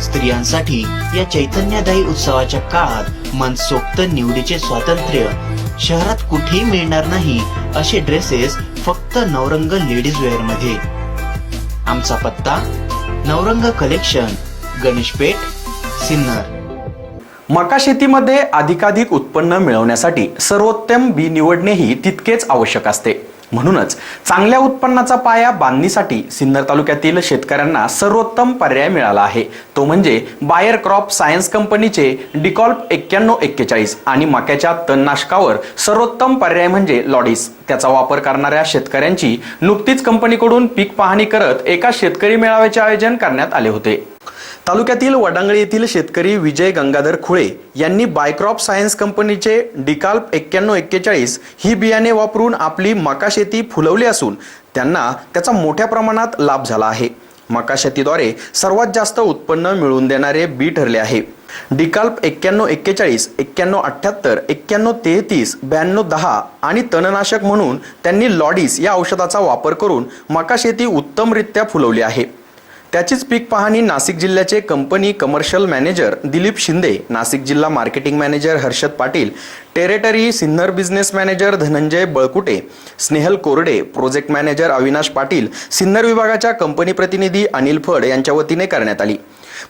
स्त्रियांसाठी या चैतन्यदायी उत्सवाच्या काळात मनसोक्त निवडीचे स्वातंत्र्य. शहरात कुठेही मिळणार नाही असे ड्रेसेस फक्त नवरंग लेडीज वेअरमध्ये आमचा पत्ता नवरंग कलेक्शन गणेशपेठ सिन्नर. मका शेतीमध्ये अधिकाधिक उत्पन्न मिळवण्यासाठी सर्वोत्तम बी निवडणेही तितकेच आवश्यक असते. म्हणूनच चांगल्या उत्पन्नाचा पाया बांधणीसाठी सिन्नर तालुक्यातील शेतकऱ्यांना सर्वोत्तम पर्याय मिळाला आहे. तो म्हणजे बायर क्रॉप सायन्स कंपनीचे डिकॉल्प एक्क्याण्णव एक्केचाळीस आणि मक्याच्या तणनाशकावर सर्वोत्तम पर्याय म्हणजे लॉडीस त्याचा वापर करणाऱ्या शेतकऱ्यांची नुकतीच कंपनीकडून पीक पाहणी करत एका शेतकरी मेळाव्याचे आयोजन करण्यात आले होते. तालुक्यातील वडांगळी येथील शेतकरी विजय गंगाधर खुळे यांनी बायक्रॉप सायन्स कंपनीचे डिकाल्प एक्क्याण्णव एक्केचाळीस ही बियाणे वापरून आपली मका शेती फुलवली असून त्यांना त्याचा मोठ्या प्रमाणात लाभ झाला आहे. मका शेतीद्वारे सर्वात जास्त उत्पन्न मिळवून देणारे बी ठरले आहे. डिकाल्प एक्क्याण्णव एक्केचाळीस एक्क्याण्णव अठ्ठ्याहत्तर एक्क्याण्णव तेहतीस ब्याण्णव दहा आणि तणनाशक म्हणून त्यांनी लॉडीस या औषधाचा वापर करून मका शेती उत्तमरित्या फुलवली आहे. त्याचीच पीक पाहणी नाशिक जिल्ह्याचे company commercial manager Dilip Shinde Nashik जिल्हा marketing manager Harshad Patil territory Sinnar business manager Dhananjay Balkute Snehal Korde project manager Avinash Patil Sinnar विभागाच्या कंपनी प्रतिनिधी अनिल फड यांच्या वतीने करण्यात आली.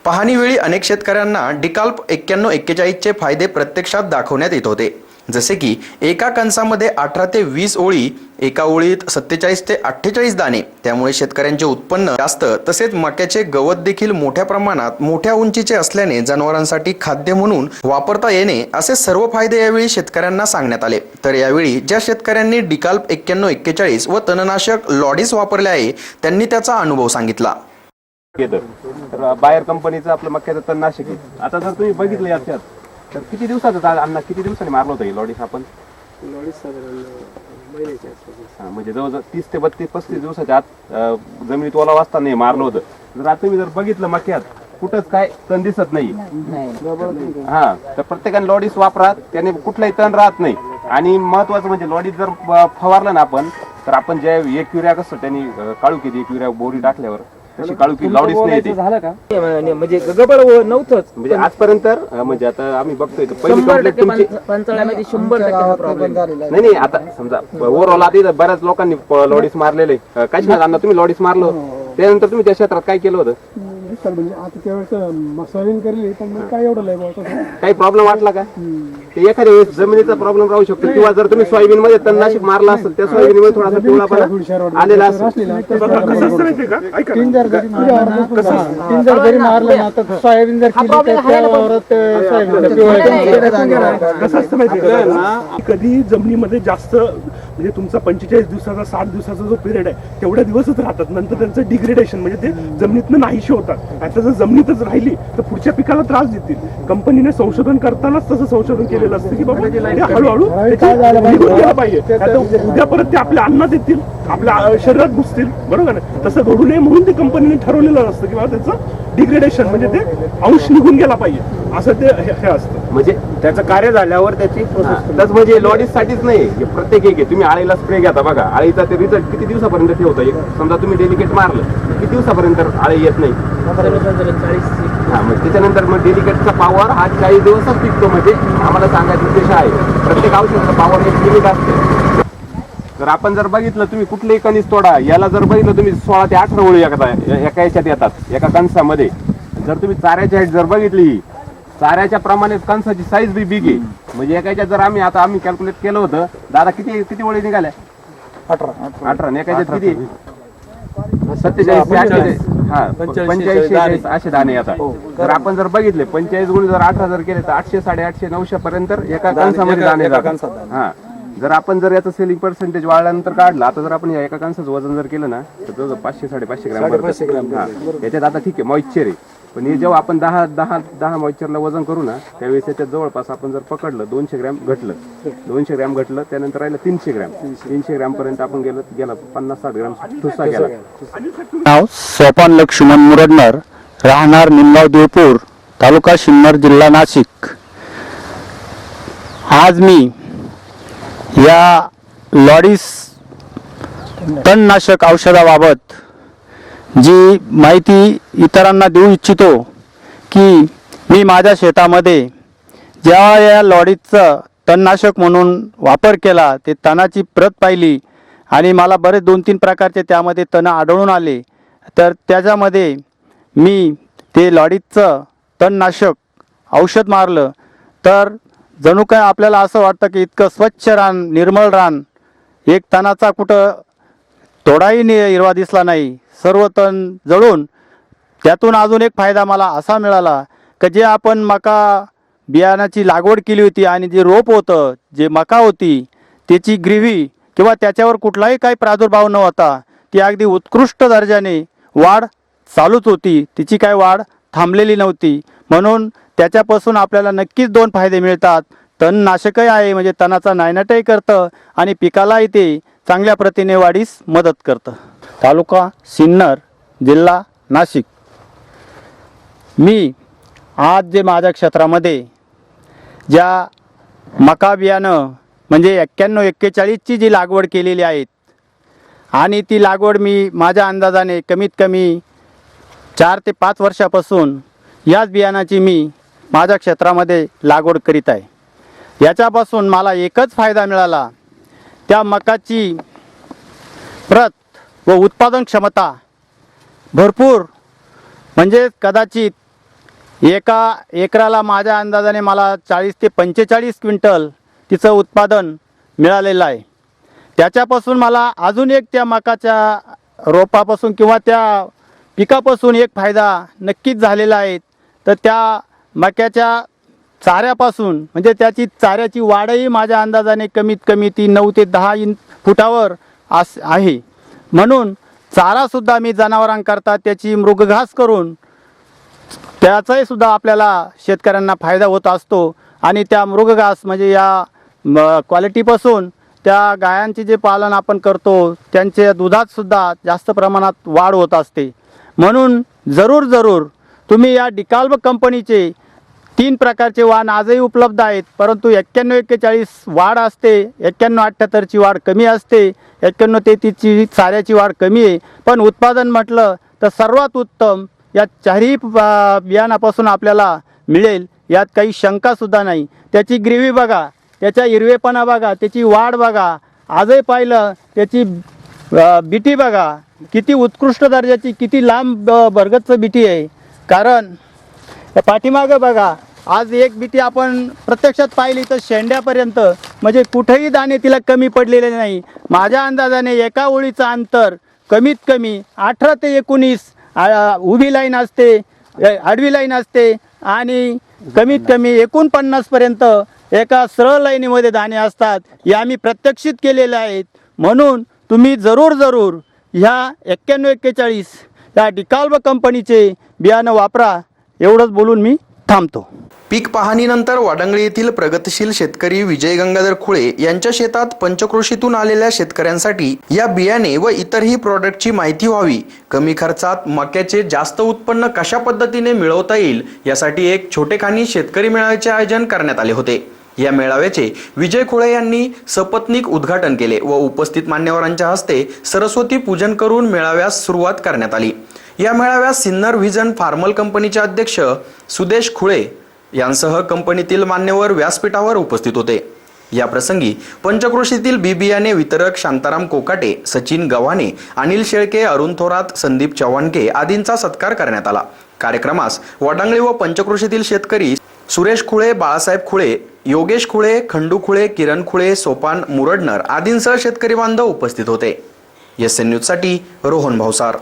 पाहणीवेळी अनेक शेतकऱ्यांना डिकाल्प एक्क्याण्णव एक्केचाळीसचे फायदे प्रत्यक्षात दाखवण्यात येत होते. जसे की एका कंसामध्ये अठरा ते वीस ओळी एका ओळीत सत्तेचाळीस ते अठ्ठेचाळीस दाणे. त्यामुळे शेतकऱ्यांचे उत्पन्न जास्त तसेच मक्याचे गवत देखील मोठ्या प्रमाणात मोठ्या उंचीचे असल्याने जनावरांसाठी खाद्य म्हणून वापरता येणे असे सर्व फायदे यावेळी शेतकऱ्यांना सांगण्यात आले. तर यावेळी ज्या शेतकऱ्यांनी डिकाल्प एक्क्याण्णव एक्केचाळीस व तणनाशक लॉडीस वापरले आहे त्यांनी त्याचा अनुभव सांगितला. तर कंपनीचं आपलं मक्याचं तणनाशक आहे. आता जर तुम्ही बघितलं याच्यात तर किती दिवसाचं चा- अन्न किती दिवसांनी मारलं होतं हे लॉडीस आपण हा, म्हणजे जवळजवळ तीस ते बत्तीस पस्तीस दिवसाच्या आत अं, जमिनीत ओला असताना हे मारलं होतं. जर आता तुम्ही जर बघितलं मक्यात कुठंच काय तण दिसत नाही. हा तर प्रत्येकाने लॉडीस वापरा त्याने कुठलाही तण राहत नाही. आणि महत्वाचं म्हणजे लॉडीस जर फवारलं ना आपण तर आपण ज्या एक युरिया कसं त्यांनी अं, काळुकी एक युरिया बोरी टाकल्यावर तशी काळुकी लॉडीस नाही येते झालं का? म्हणजे म्हणजे गबळ नव्हतंच म्हणजे आजपर्यंत अं, म्हणजे आता आम्ही बघतोय तर पहिली शंभर कंप्लेंट टक्के तुमची पंच- पंचाळ्यामध्ये शंभर टक्के प्रॉब्लेम नाही नाही आता समजा ओव्हरऑल आता इथं बऱ्याच लोकांनी प- लॉडीस मारलेले. सांगा अण्णा तुम्ही लॉडीस मारलो. त्यानंतर तुम्ही त्या क्षेत्रात काय केलं होतं? सर म्हणजे आता त्यावेळेस सोयाबीन करेल पण मग काय एवढं लय बोलतो काही प्रॉब्लेम वाटला का? ते एखाद्या वेळेस जमिनीचा प्रॉब्लेम राहू शकतो. किंवा जर तुम्ही सोयाबीन मध्ये तणनाशक मारला असेल त्या सोयाबीनमध्ये थोडासा पिवळापणा आलेला असेल. तीन जर जरी मारलं तीन जर जरी मारलं ना तर सोयाबीन जर केली तर सोयाबीन कसं असतं माहिती कधी जमिनीमध्ये जास्त म्हणजे तुमचा पंचेचाळीस दिवसाचा साठ दिवसाचा जो पिरियड आहे तेवढ्या दिवसच राहतात. नंतर त्यांचं डिग्रेडेशन म्हणजे ते जमिनीतनं नाहीशी होतात. आता जर जमिनीतच राहिली तर पुढच्या पिकाला त्रास देतील. कंपनीने संशोधन करतानाच तसं संशोधन केलेलं असतं की बाबा ते हळूहळू निघून गेलं पाहिजे. आता उद्या परत ते आपल्या अन्नात येतील आपल्या शरीरात घुसतील बरोबर ना तसं घडू नये म्हणून ते कंपनीने ठरवलेलं असतं की बाबा त्याचं डिग्रेडेशन म्हणजे ते अंश निघून गेला पाहिजे. असं ते हे हे असतं. म्हणजे त्याचं कार्य झाल्यावर त्याची तसं म्हणजे लॉडीस साठीच नाही. हे प्रत्येक एक आहे. तुम्ही आळीला स्प्रे घेता बघा. आळीचा ते रिझल्ट किती दिवसापर्यंत ठेवता एक समजा तुम्ही डेलिकेट मारलं किती दिवसापर्यंत आळी येत नाही? हा मग त्याच्यानंतर मग डेलिकेटचा पॉवर हा चाळीस दिवसच टिकतो. म्हणजे आम्हाला सांगायचा उद्देश आहे. प्रत्येक औषधाचा पॉवर एक लिमिट असते. तर आपण जर बघितलं तुम्ही कुठलेही कणीस तोडा याला जर बघितलं तुम्ही सोळा ते अठरा ओळी एका एका याच्यात येतात एका कणसामध्ये. जर तुम्ही चाऱ्याची हाईट जर बघितली चाऱ्याच्या प्रमाणे कणसाची साईज बी बिग आहे. म्हणजे एका याच्यात जर आम्ही आता आम्ही कॅल्क्युलेट केलं होतं दादा किती किती ओळी निघाल्या? अठरा. अठरा आणि एका याच्यात किती? सत्तेचाळीस अठ्ठेचाळीस हा पंच्याऐंशी असे दाणे येतात. जर आपण जर बघितले पंचेचाळीस गुण जर अठरा जर केले तर आठशे साडेआठशे नऊशे पर्यंत एका कणसामध्ये दाणे जातात. हा. जर आपण जर याचं सेलिंग पर्सेंटेज वाढल्यानंतर काढलं आता जर आपण एका कणसाचं वजन जर केलं ना तर जवळजवळ पाचशे साडेपाचशे ग्रॅम. हा. याच्यात आता ठीक आहे मॉइश्चर आहे. पण हे जेव्हा आपण दहा दहा दहा मॉइचरला वजन करू ना त्यावेळेस त्याच्या जवळपास आपण जर पकडलं दोनशे ग्रॅम घटलं. दोनशे ग्रॅम घटलं त्यानंतर राहिलं तीनशे ग्रॅम. तीनशे ग्रॅम पर्यंत आपण गेलो गेला पन्नास साठ ग्रॅम ठुसा गेला. नाव सोपान लक्ष्मण मुरडणार राहणार निमगाव देवपूर तालुका सिन्नर जिल्हा नाशिक. आज मी या लॉडीस तणनाशक औषधाबाबत जी माहिती इतरांना देऊ इच्छितो की मी माझ्या शेतामध्ये ज्या या लॉडीचं तणनाशक म्हणून वापर केला ते तणाची प्रत पाहिली आणि मला बरेच दोन तीन प्रकारचे त्यामध्ये तण आढळून आले तर त्याच्यामध्ये मी ते लॉडीचं तणनाशक औषध मारलं. तर जणू काय आपल्याला असं वाटतं की इतकं स्वच्छ रान निर्मळ रान एक तणाचा कुठं थोडाही नि हिरवा दिसला नाही. सर्व तण जळून त्यातून अजून एक फायदा मला असा मिळाला का जे आपण मका बियाणाची लागवड केली होती आणि जे रोप होतं जे मका होती त्याची ग्रीव्ही किंवा त्याच्यावर कुठलाही काही प्रादुर्भाव न होता ती अगदी उत्कृष्ट दर्जाने वाढ चालूच होती. तिची काय वाढ थांबलेली नव्हती. म्हणून त्याच्यापासून आपल्याला नक्कीच दोन फायदे मिळतात. तणनाशकही आहे म्हणजे तणाचा नायनाटही करतं आणि पिकालाही ते चांगल्या प्रतीने वाढीस मदत करतं. तालुका सिन्नर जिल्हा नाशिक. मी आज जे माझ्या क्षेत्रामध्ये ज्या मका बियाणं म्हणजे एक्क्याण्णव एक्केचाळीसची जी लागवड केलेली आहेत आणि ती लागवड मी माझ्या अंदाजाने कमीत कमी चार ते पाच वर्षापासून याच बियाणाची मी माझ्या क्षेत्रामध्ये लागवड करीत आहे. याच्यापासून मला एकच फायदा मिळाला त्या मकाची प्रत व उत्पादन क्षमता भरपूर. म्हणजे कदाचित एका एकराला माझ्या अंदाजाने मला चाळीस ते पंचेचाळीस क्विंटल तिचं उत्पादन मिळालेलं आहे. त्याच्यापासून मला अजून एक त्या मकाच्या रोपापासून किंवा त्या पिकापासून एक फायदा नक्कीच झालेला आहे. तर त्या मक्याच्या चाऱ्यापासून म्हणजे त्याची चाऱ्याची वाढही माझ्या अंदाजाने कमीत कमी ती नऊ ते दहा इन फुटावर आस आहे. म्हणून चारासुद्धा मी जनावरांकरता त्याची मृगघास करून त्याचाही सुद्धा आपल्याला शेतकऱ्यांना फायदा होत असतो. आणि त्या मृगघास म्हणजे या म- क्वालिटीपासून त्या गायांचे जे पालन आपण करतो त्यांच्या दुधातसुद्धा जास्त प्रमाणात वाढ होत असते. म्हणून जरूर जरूर तुम्ही या डिकाल्ब कंपनीचे तीन प्रकारचे वाण आजही उपलब्ध आहेत परंतु एक्क्याण्णव एक्केचाळीस वाढ असते एक्क्याण्णव अठ्ठ्याहत्तरची वाढ कमी असते एक्क्याण्णव तेहतीसची साऱ्याची वाढ कमी आहे. पण उत्पादन म्हटलं तर सर्वात उत्तम या चारही बियाणापासून आपल्याला मिळेल यात काही शंकासुद्धा नाही. त्याची ग्रेव्ही बघा त्याचा हिरवेपणा बघा त्याची वाढ बघा. आजही पाहिलं त्याची बिटी बघा किती उत्कृष्ट दर्जाची किती लांब अ, भरगतचं बिटी आहे. कारण या पाठीमागं बघा आज एक बिटी आपण प्रत्यक्षात पाहिली तर शेंड्यापर्यंत म्हणजे कुठेही दाणे तिला कमी पडलेले नाही. माझ्या अंदाजाने एका ओळीचं अंतर कमीत कमी अठरा ते एकोणीस उभी लाईन असते आडवी लाईन असते आणि कमीत कमी एकोणपन्नासपर्यंत एका सरळ लाईनीमध्ये दाणे असतात. हे आम्ही प्रत्यक्षित केलेले आहेत. म्हणून तुम्ही जरूर जरूर ह्या एक्क्याण्णव एक्केचाळीस या डिकाल्ब कंपनीचे बियाणं वापरा. एवढंच बोलून मी थांबतो. पीक पाहणीनंतर वाडंगळी येथील प्रगतशील शेतकरी विजय गंगाधर खुळे यांच्या शेतात पंचकृषीतून आलेल्या शेतकऱ्यांसाठी या बियाणे व इतरही प्रॉडक्टची माहिती व्हावी. कमी खर्चात मक्याचे जास्त उत्पन्न कशा पद्धतीने मिळवता येईल यासाठी एक छोटेखानी शेतकरी मेळाव्याचे आयोजन करण्यात आले होते. या मेळाव्याचे विजय खुळे यांनी सपत्नीक उद्घाटन केले व उपस्थित मान्यवरांच्या हस्ते सरस्वती पूजन करून मेळाव्यास सुरुवात करण्यात आली. या मेळाव्यात सिन्नर व्हिजन फार्मल कंपनीचे अध्यक्ष सुदेश खुळे यांसह कंपनीतील मान्यवर व्यासपीठावर उपस्थित होते. या प्रसंगी पंचक्रोशीतील बी बियाणे वितरक शांताराम कोकाटे सचिन गव्हाणे अनिल शेळके अरुण थोरात संदीप चव्हाणके आदींचा सत्कार करण्यात आला. कार्यक्रमास वडांगळी व पंचक्रोशीतील शेतकरी सुरेश खुळे बाळासाहेब खुळे योगेश खुळे खंडू खुळे किरण खुळे सोपान मुरडनर आदींसह शेतकरी बांधव उपस्थित होते. एस एन न्यूजसाठी रोहन भावसार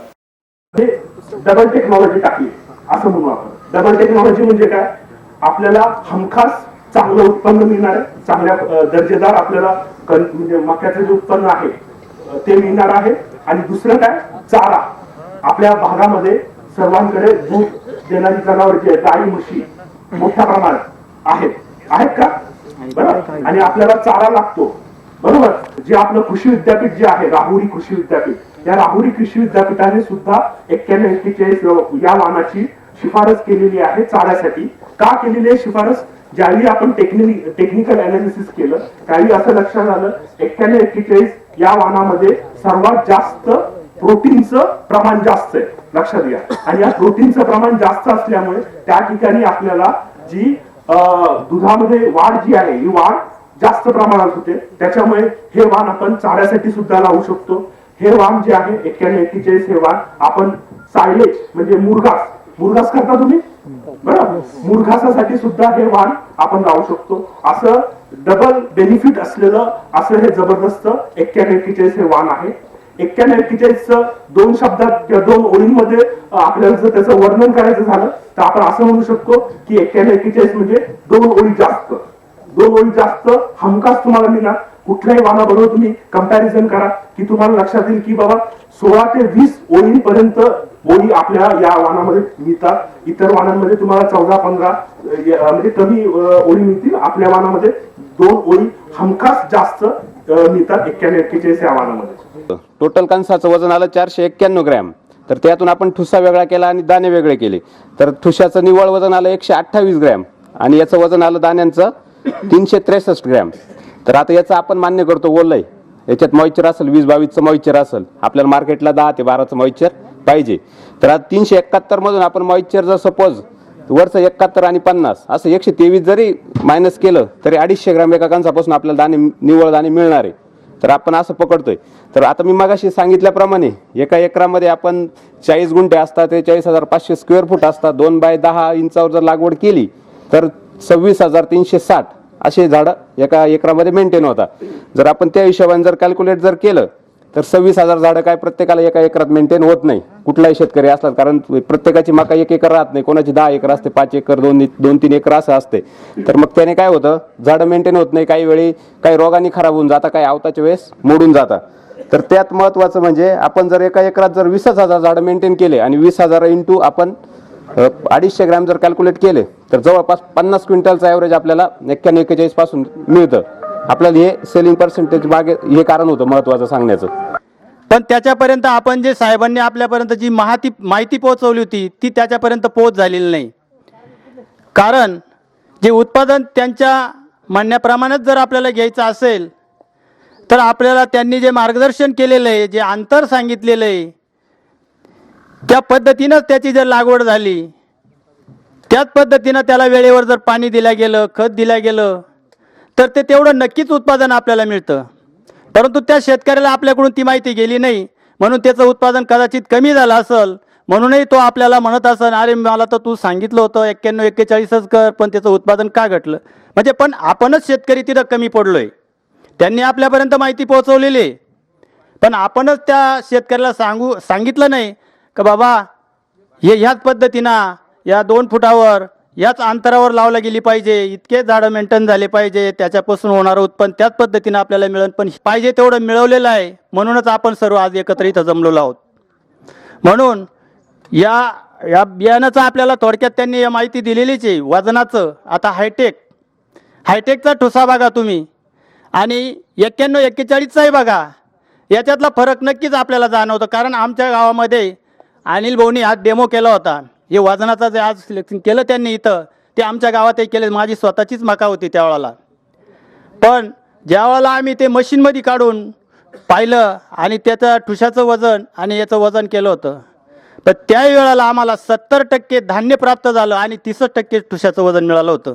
डबल टेक्नॉलॉजी टाकली. असं म्हणू आपण. डबल टेक्नॉलॉजी म्हणजे काय? आपल्याला हमखास चांगलं उत्पन्न मिळणार आहे. चांगल्या दर्जेदार आपल्याला म्हणजे मक्याचं जे उत्पन्न आहे ते मिळणार आहे. आणि दुसरं काय? चारा. आपल्या भागामध्ये सर्वांकडे दूध देणारी जनावर जी आहेत गाई म्हशी मोठ्या प्रमाणात आहेत. आहेत का? बरोबर आणि आपल्याला चारा लागतो. बरोबर? जे आपलं कृषी विद्यापीठ जे आहे राहुरी कृषी विद्यापीठ या राहुरी कृषी विद्यापीठाने सुद्धा एक्क्याण्णव एक्केचाळीस या वाहनाची शिफारस केलेली आहे चाऱ्यासाठी. का केलेली आहे शिफारस? ज्यावेळी आपण टेक्निक टेक्निकल अनालिसिस केलं त्यावेळी असं लक्षात आलं एक्क्याण्णव एक्केचाळीस या वाहनामध्ये सर्वात जास्त प्रोटीनचं प्रमाण जास्त आहे. लक्षात घ्या. आणि या प्रोटीनचं प्रमाण जास्त असल्यामुळे त्या ठिकाणी आपल्याला जी अं, दुधामध्ये वाढ जी आहे ही वाढ जास्त प्रमाणात होते. त्याच्यामुळे हे वाण आपण चाऱ्यासाठी सुद्धा लावू शकतो. हे वाण जे आहे एक्क्याण्णव एक्केचाळीस हे वाण आपण सायलेज म्हणजे मुरघास. मुरघास करता तुम्ही? बरं. मुरघासासाठी सुद्धा हे वाण आपण लावू शकतो. असं डबल बेनिफिट असलेलं असं हे जबरदस्त एक्क्याण्णव एक्केचाळीस हे वाण आहे. एक्क्याण्णव एक्केचाळीस दोन शब्दात किंवा दोन ओळींमध्ये आपल्याला जर त्याचं वर्णन करायचं झालं तर आपण असं म्हणू शकतो की एक्क्याण्णव एक्केचाळीस म्हणजे दोन ओळी जास्त. दोन ओळी जास्त हमखास तुम्हाला मिळणार. कुठल्याही वाहनाबरोबर तुम्ही कंपॅरिझन करा. की तुम्हाला लक्षात येईल की बाबा सोळा ते वीस ओळींपर्यंत ओळी आपल्या या वाहनामध्ये मिळतात. इतर वाहनांमध्ये तुम्हाला चौदा पंधरा म्हणजे कमी ओळी मिळतील. आपल्या वाहनामध्ये दोन ओळी हमखास जास्त मिळतात. एक्क्याण्णव एक्केचाळीस या वाहनामध्ये. टोटल कणसाचं वजन आलं चारशे एक्क्याण्णव ग्रॅम. तर त्यातून आपण ठुसा वेगळा केला आणि दाणे वेगळे केले. तर ठुशाचं निव्वळ वजन आलं एकशे अठ्ठावीस ग्रॅम आणि याचं वजन आलं दाण्यांचं तीनशे त्रेसष्ट ग्रॅम. तर आता याचं आपण मान्य करतो ओलय. याच्यात मॉइश्चर असेल वीस बावीसचं मॉइचर असेल. आपल्याला मार्केटला दहा ते बाराचं मॉइचर पाहिजे. तर आता तीनशे एकाहत्तर मधून आपण मॉइश्चर जर सपोज वरचं एकाहत्तर आणि पन्नास असं एकशे तेवीस जरी मायनस केलं तरी अडीचशे ग्रॅम एका कणसापासून आपल्याला दाणे निव्वळ दाणे मिळणार. आहे तर आपण असं पकडतोय. तर आता मी मगाशी सांगितल्याप्रमाणे एका एकरामध्ये आपण चाळीस गुंठे असतात ते चाळीस हजार पाचशे स्क्वेअर फूट असतात. दोन बाय दहा इंचावर जर लागवड केली तर सव्वीस हजार तीनशे साठ. असे झाडं एका एकरामध्ये मेंटेन होतात जर आपण त्या हिशोबाने जर कॅल्क्युलेट जर केलं तर सव्वीस हजार झाडं काय प्रत्येकाला एका एकरात मेंटेन होत नाही. कुठलाही शेतकरी असतात कारण प्रत्येकाची मका एक एकर राहत नाही. कोणाची दहा एकर असते पाच एकर दोन दोन तीन एकर असं असते. तर मग त्याने काय होतं झाडं मेंटेन होत नाही. काही वेळी काही रोगाने खराब होऊन जातात काही आवताच्या वेळेस मोडून जातात तर त्यात महत्वाचं म्हणजे आपण जर एका एकरात जर वीसच हजार झाडं मेंटेन केले आणि वीस हजार इंटू आपण अडीचशे ग्रॅम जर कॅल्क्युलेट केले तर जवळपास पन्नास क्विंटलचं ॲव्हरेज आपल्याला एक्क्याण्णव एक्केचाळीसपासून मिळतं. आपल्याला हे सेलिंग पर्सेंटेज मागे हे कारण होतं महत्वाचं सांगण्याचं. पण त्याच्यापर्यंत आपण जे साहेबांनी आपल्यापर्यंत जी माहिती माहिती पोहोचवली होती ती त्याच्यापर्यंत पोहोच झालेली नाही. कारण जे उत्पादन त्यांच्या म्हणण्याप्रमाणेच जर आपल्याला घ्यायचं असेल तर आपल्याला त्यांनी जे मार्गदर्शन केलेलं आहे जे अंतर सांगितलेलं आहे त्या पद्धतीनंच त्याची जर लागवड झाली त्याच पद्धतीनं त्याला वेळेवर जर पाणी दिलं गेलं खत दिलं गेलं तर ते तेवढं नक्कीच उत्पादन आपल्याला मिळतं. परंतु त्या शेतकऱ्याला आपल्याकडून ती माहिती गेली नाही म्हणून त्याचं उत्पादन कदाचित कमी झालं असेल म्हणूनही तो आपल्याला म्हणत असेल अरे मला तर तू सांगितलं होतं एक्क्याण्णव एक्केचाळीसच कर पण त्याचं उत्पादन का घटलं? म्हणजे पण आपणच शेतकरी तिथं कमी पडलोय. त्यांनी आपल्यापर्यंत माहिती पोहोचवलेली आहे. पण आपणच त्या शेतकऱ्याला सांगू सांगितलं नाही का बाबा हे ह्याच पद्धतीनं या दोन फुटावर याच अंतरावर लावला गेली पाहिजे. इतके झाडं मेंटेन झाले पाहिजे. त्याच्यापासून होणारं उत्पन्न त्याच पद्धतीनं आपल्याला मिळेल. पण पाहिजे तेवढं मिळवलेलं आहे. म्हणूनच आपण सर्व आज एकत्र इथं जमलेलो आहोत. म्हणून या या बियाणाचं आपल्याला थोडक्यात त्यांनी या माहिती दिलेलीच आहे. वजनाचं. आता हायटेक हायटेकचा ठोसा बघा तुम्ही. आणि एक्क्याण्णव एक्केचाळीसचाही बघा. याच्यातला फरक नक्कीच आपल्याला जाणवतं. कारण आमच्या गावामध्ये अनिल भाऊनी हा डेमो केला होता. हे वजनाचं जे आज सिलेक्शन केलं त्यांनी इथं ते आमच्या गावातही केले माझी स्वतःचीच मका होती त्यावेळेला पण ज्यावेळेला आम्ही ते मशीनमध्ये काढून पाहिलं आणि त्याचं ठुशाचं वजन आणि याचं वजन केलं होतं तर त्याही वेळेला आम्हाला सत्तर टक्के धान्य प्राप्त झालं आणि तीसच टक्के ठुशाचं वजन मिळालं होतं.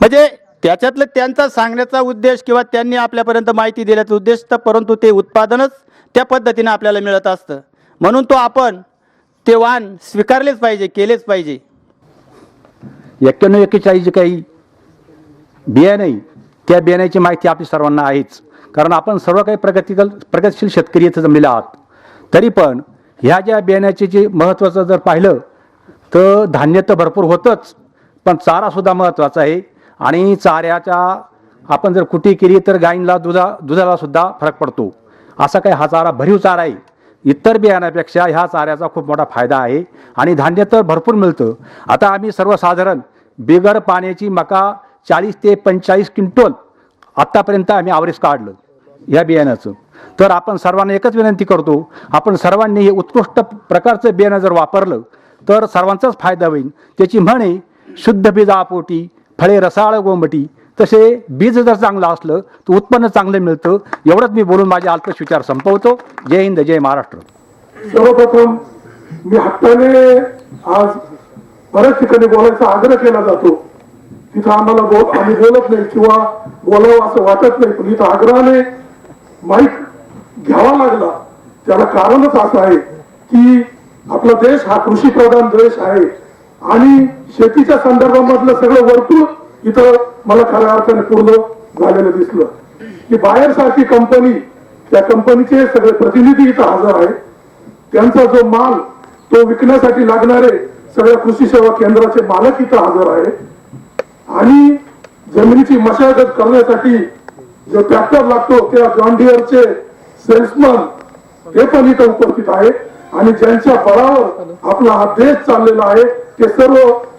म्हणजे त्याच्यातलं त्यांचा सांगण्याचा उद्देश किंवा त्यांनी आपल्यापर्यंत माहिती दिल्याचा उद्देश तर परंतु ते उत्पादनच त्या पद्धतीनं आपल्याला मिळत असतं. म्हणून तो आपण ते वाण स्वीकारलेच पाहिजे केलेच पाहिजे. एक्क्याण्णव एक्केचाळीस जे काही बिया नाही त्या बियाण्याची माहिती आपली सर्वांना आहेच. कारण आपण सर्व काही प्रगतिकल प्रगतशील शेतकरी इथं जमलेले आहात. तरी पण ह्या ज्या बियाण्याचे जे महत्त्वाचं जर पाहिलं तर धान्य तर भरपूर होतंच पण चारासुद्धा महत्त्वाचा आहे. आणि चाऱ्याच्या आपण जर कुटी केली तर गायींला दुधा दुधालासुद्धा फरक पडतो. असा काही हा चारा भरीव चारा आहे. इतर बियाण्यापेक्षा ह्या चाऱ्याचा खूप मोठा फायदा आहे आणि धान्य तर भरपूर मिळतं. आता आम्ही सर्वसाधारण बिगर पाण्याची मका चाळीस ते पंचेचाळीस क्विंटल आत्तापर्यंत आम्ही आवरेज काढलं या बियाण्याचं. तर आपण सर्वांना एकच विनंती करतो आपण सर्वांनी हे उत्कृष्ट प्रकारचं बियाणं जर वापरलं तर सर्वांचाच फायदा होईल. त्याची म्हणे शुद्ध बीजापोटी फळे रसाळ गोंबटी तसे बीज जर चांगलं असलं तर उत्पन्न चांगलं मिळतं. एवढंच मी बोलून माझे अल्पश विचार संपवतो. जय हिंद जय महाराष्ट्र. सर्वप्रथम मी हट्टाने आज बऱ्याच ठिकाणी बोलायचा आग्रह केला जातो. तिथं आम्हाला बोल आम्ही बोलत नाही किंवा बोलावं असं वाटत नाही पण इथं आग्रहाने माईक घ्यावा लागला. त्याला कारणच असं आहे की आपला देश हा कृषी प्रधान देश आहे. आणि शेतीच्या संदर्भामधलं सगळं वर्तुळ इथं मला खऱ्या अर्थाने पूर्ण झालेलं दिसलं. की बाहेर सारखी कंपनी त्या कंपनीचे सगळे प्रतिनिधी इथं हजर आहेत. त्यांचा जो माल तो विकण्यासाठी लागणारे सगळ्या कृषी सेवा केंद्राचे मालक इथं हजर आहे आणि जमिनीची मशागत करण्यासाठी जो ट्रॅक्टर लागतो त्या जॉन डिअरचे सेल्समन हे पण इथं उपस्थित आहेत. आणि ज्यांच्या बळावर आपला हा देश चाललेला आहे ते सर्व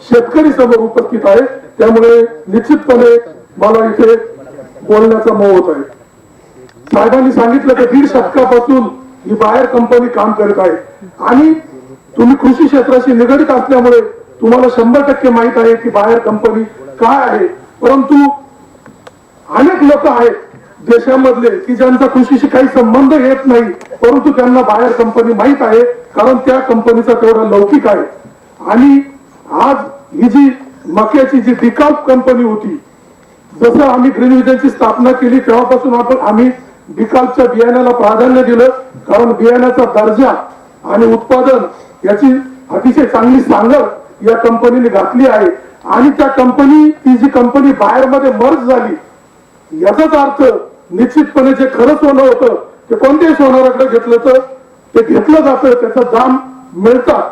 शेतकरी समोर उपस्थित आहे त्यामुळे निश्चितपणे मला इथे बोलण्याचा मोह होत आहे. साहेबांनी सांगितलं की दीड शतकापासून ही बाहेर कंपनी काम करत आहे. आणि तुम्ही कृषी क्षेत्राशी निगडित असल्यामुळे तुम्हाला शंभर टक्के माहीत आहे की बाहेर कंपनी काय आहे. परंतु अनेक लोक आहेत देशामधले की ज्यांचा कृषीशी काही संबंध येत नाही परंतु त्यांना बाहेर कंपनी माहीत आहे कारण त्या कंपनीचा तेवढा लौकिक आहे. आणि आज ही जी मक्याची जी डिकाल्प कंपनी होती जसं आम्ही ग्रीन विजनची स्थापना केली तेव्हापासून आपण आम्ही बिकालच्या बियाण्याला प्राधान्य दिलं कारण बियाण्याचा दर्जा आणि उत्पादन याची अतिशय चांगली सांगड या कंपनीने घातली आहे. आणि त्या कंपनी ती जी कंपनी बाहेर मध्ये मर्ज झाली याचाच अर्थ निश्चितपणे जे खरं सोनं होतं ते कोणत्याही सोनाराकडे घेतलं तर ते घेतलं जातं त्याचा दाम मिळतात.